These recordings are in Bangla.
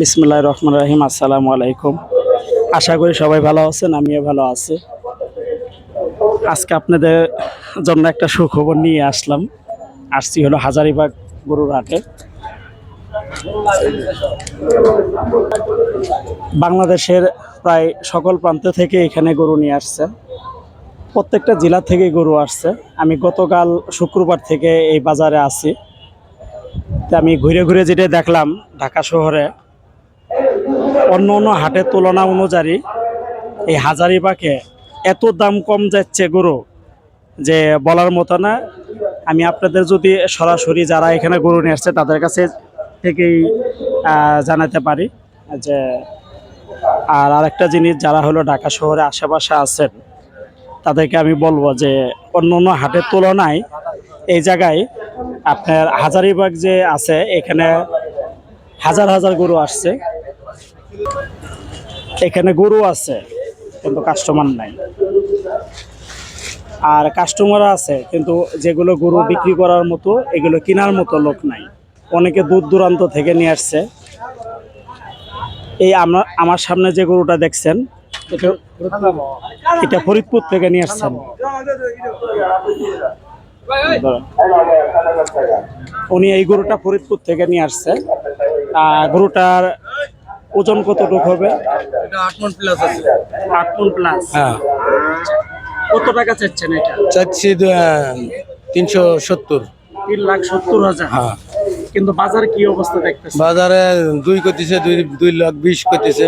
বিসমুল্লাহ রহমান রাহিম, আসসালামু আলাইকুম। আশা করি সবাই ভালো আছেন, আমিও ভালো আছি। আজকে আপনাদের জন্য একটা সুখবর নিয়ে আসলাম। আসছি হলো হাজারিবাগ গরুর হাটে। বাংলাদেশের প্রায় সকল প্রান্ত থেকে এখানে গরু নিয়ে আসছে। প্রত্যেকটা জেলা থেকে গরু আসছে। আমি গতকাল শুক্রবার থেকে এই বাজারে আছি। তা আমি ঘুরে ঘুরে যেটা দেখলাম ঢাকা শহরে অন্য অন্য হাটের তুলনা অনুযায়ী এই হাজারি হাজারিবাগে এত দাম কম যাচ্ছে গরু যে বলার মতো না। আমি আপনাদের যদি সরাসরি যারা এখানে গরু নিয়ে আসছে তাদের কাছে থেকেই জানাতে পারি যে, আর আরেকটা জিনিস যারা হলো ঢাকা শহরে আশেপাশে আছেন, তাদেরকে আমি বলব যে অন্য অন্য হাটের তুলনায় এই জায়গায় আপনার হাজারিবাগ যে আছে, এখানে হাজার হাজার গরু আসছে। এখানে গরু আছে, কিন্তু কাস্টমার নাই। আর কাস্টমার আছে, কিন্তু যেগুলো গরু বিক্রি করার মতো, এগুলো কেনার মতো লোক নাই। অনেকে দূর দূরান্ত থেকে নিয়ে আসছে। এই আমরা আমার সামনে যে গরুটা দেখছেন এটা ফরিদপুর থেকে নিয়ে আসছেন। উনি এই গরুটা ফরিদপুর থেকে নিয়ে আসছে। আর গরুটার ওজন কতটুকু হবে? এটা আট মন প্লাস আছে। প্লাস হ্যাঁ। কত টাকা চাচ্ছেন এটা? চাচ্ছি তিনশো সত্তর। তিন লাখ সত্তর হাজার? হ্যাঁ। কিন্তু বাজার কি অবস্থা দেখতেছে বাজারে দুই করতেছে দুই দুই লাখ বিশ করতেছে।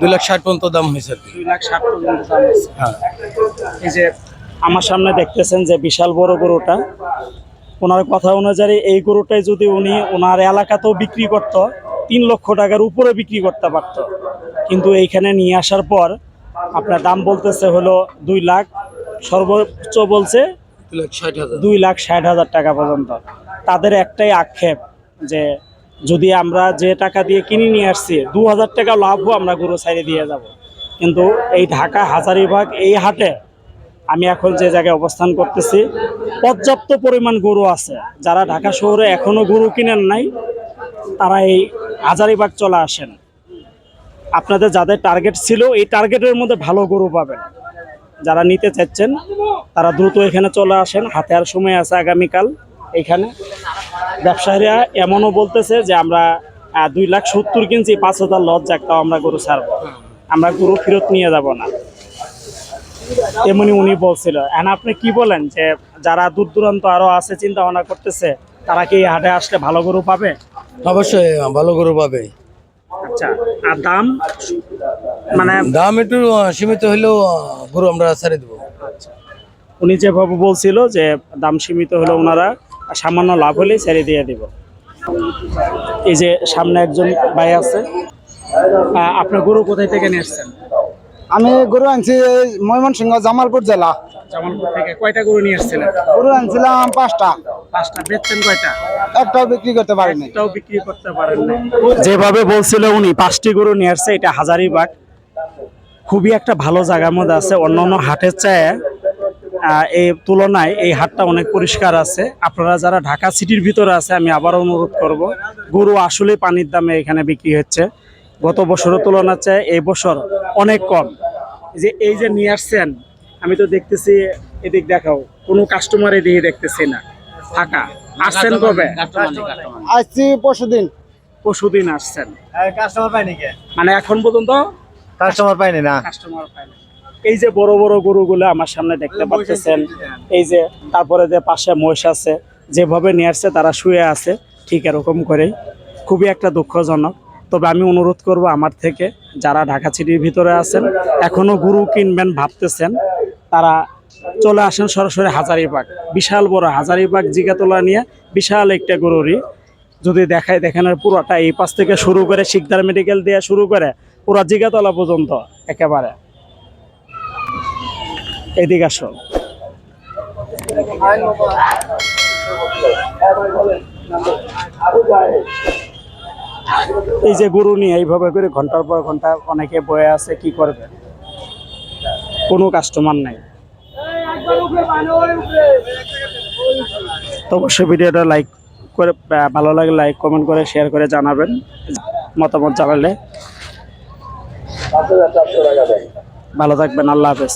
দুই লাখ ষাট পর্যন্ত দাম হয়েছে দুই লাখ ষাট পর্যন্ত দাম আছে হ্যাঁ। এই যে আমার সামনে দেখতেছেন যে বিশাল বড় গরুটা। ওনার কথা অনুযায়ী এই গরুটাই যদি উনি ওনার এলাকাতেও বিক্রি করত তিন লক্ষ টাকার উপরে বিক্রি করতে পারত। কিন্তু এইখানে নিয়ে আসার পর আপনার দাম বলতেছে হলো দুই লাখ সর্বোচ্চ বলছে দুই লাখ ষাট হাজার। টাকা পর্যন্ত। তাদের একটাই আক্ষেপ যে যদি আমরা যে টাকা দিয়ে কিনে নিয়ে আসছি দু হাজার টাকা লাভও আমরা গরু সাইডে দিয়ে যাব। কিন্তু এই ঢাকা হাজারিবাগ এই হাটে আমি এখন যে জায়গায় অবস্থান করতেছি, পর্যাপ্ত পরিমাণ গরু আছে। যারা ঢাকা শহরে এখনও গরু কিনেন নাই, তারা এই হাজারিবাগ চলে আসেন। আপনাদের যাদের টার্গেট ছিল, এই টার্গেটের মধ্যে ভালো গরু পাবেন। যারা নিতে চাচ্ছেন, তারা দ্রুত এখানে চলে আসেন। হাতে আর সময় আছে আগামীকাল এখানে। ব্যবসায়ীরা এমনও বলতেছে যে আমরা দুই লাখ সত্তর কিনছি, পাঁচ হাজার লজ একটাও আমরা গরু ছাড়বো। আমরা গরু ফেরত নিয়ে যাব না। এমনি উনি বলছিল। এখন আপনি কি বলেন যে যারা দূর দূরান্ত আরও আছে চিন্তা ভাবনা করতেছে তারা কি হাটে আসলে ভালো গরু পাবে? অবশ্যই ভালো গরু পাবে। আচ্ছা আর দাম? মানে দাম একটু সীমিত হলেও গরু আমরা ছেড়ে দেবো। উনি যেভাবে বলছিল যে দাম সীমিত হলে ওনারা সামান্য লাভ হলেই ছেড়ে দিয়ে দিব। এই যে সামনে একজন ভাই আছে আপনার গরু কোথায় থেকে নিয়ে এসছেন আমি গরু আনছি ময়মনসিংহ জামালপুর জেলা। জামালপুর থেকে কয়টা গরু নিয়ে এসেছিলেন? গরু আনছিলাম পাঁচটা। পাঁচটা। বেচছেন কয়টা? একটাও বিক্রি করতে পারিনি। একটাও বিক্রি করতে পারেন না যেভাবে বলছিল উনি পাঁচটি গরু নিয়ে আসছে এটা হাজারিবাগ খুবই একটা ভালো জায়গার মধ্যে আছে। অন্য অন্য হাটের চেয়ে এই তুলনায় এই হাটটা অনেক পরিষ্কার আছে। আপনারা যারা ঢাকা সিটির ভিতরে আছে আমি আবার অনুরোধ করব গরু আসলে পানির দামে এখানে বিক্রি হচ্ছে। গত বছরের তুলনার চেয়ে এই বছর অনেক কম। যে এই যে নিয়ে আসছেন আমি তো দেখতেছি এদিক দেখাও কোনো কাস্টমার এদিকে দেখতেছি না। ফাঁকা। আসছেন কবে? আসছি পরশু দিন পরশুদিন। আসছেন। কাস্টমার পাইনি মানে এখন পর্যন্ত? কাস্টমার পাইনি না। কাস্টমার পায় না। এই যে বড় বড় গরুগুলো আমার সামনে দেখতে পাচ্ছেন। এই যে তারপরে যে পাশে মহিষ আছে যেভাবে নিয়ে আসছে তারা শুয়ে আছে ঠিক এরকম করেই। খুবই একটা দুঃখজনক। তবে আমি অনুরোধ করব আমার থেকে, যারা ঢাকা সিটির ভিতরে আছেন এখনও গরু কিনবেন ভাবতেছেন, তারা চলে আসেন সরাসরি হাজারিবাগ। বিশাল বড় হাজারিবাগ জিগাতলা নিয়ে বিশাল একটা গরুরই। যদি দেখায় দেখানোর পুরোটা এই পাশ থেকে শুরু করে শিকদার মেডিকেল দিয়ে শুরু করে পুরো জিগাতলা পর্যন্ত একেবারে। এদিকে আসো। এই যে গরু নিয়ে এইভাবে করে ঘণ্টার পর ঘণ্টা অনেকে বয়ে আছে, কি করবে কোনো কাস্টমার নাই। তো অবশ্যই ভিডিওটা লাইক করে ভালো লাগে লাইক কমেন্ট করে শেয়ার করে জানাবেন মতামত জানালে। ভালো থাকবেন, আল্লাহ হাফেজ।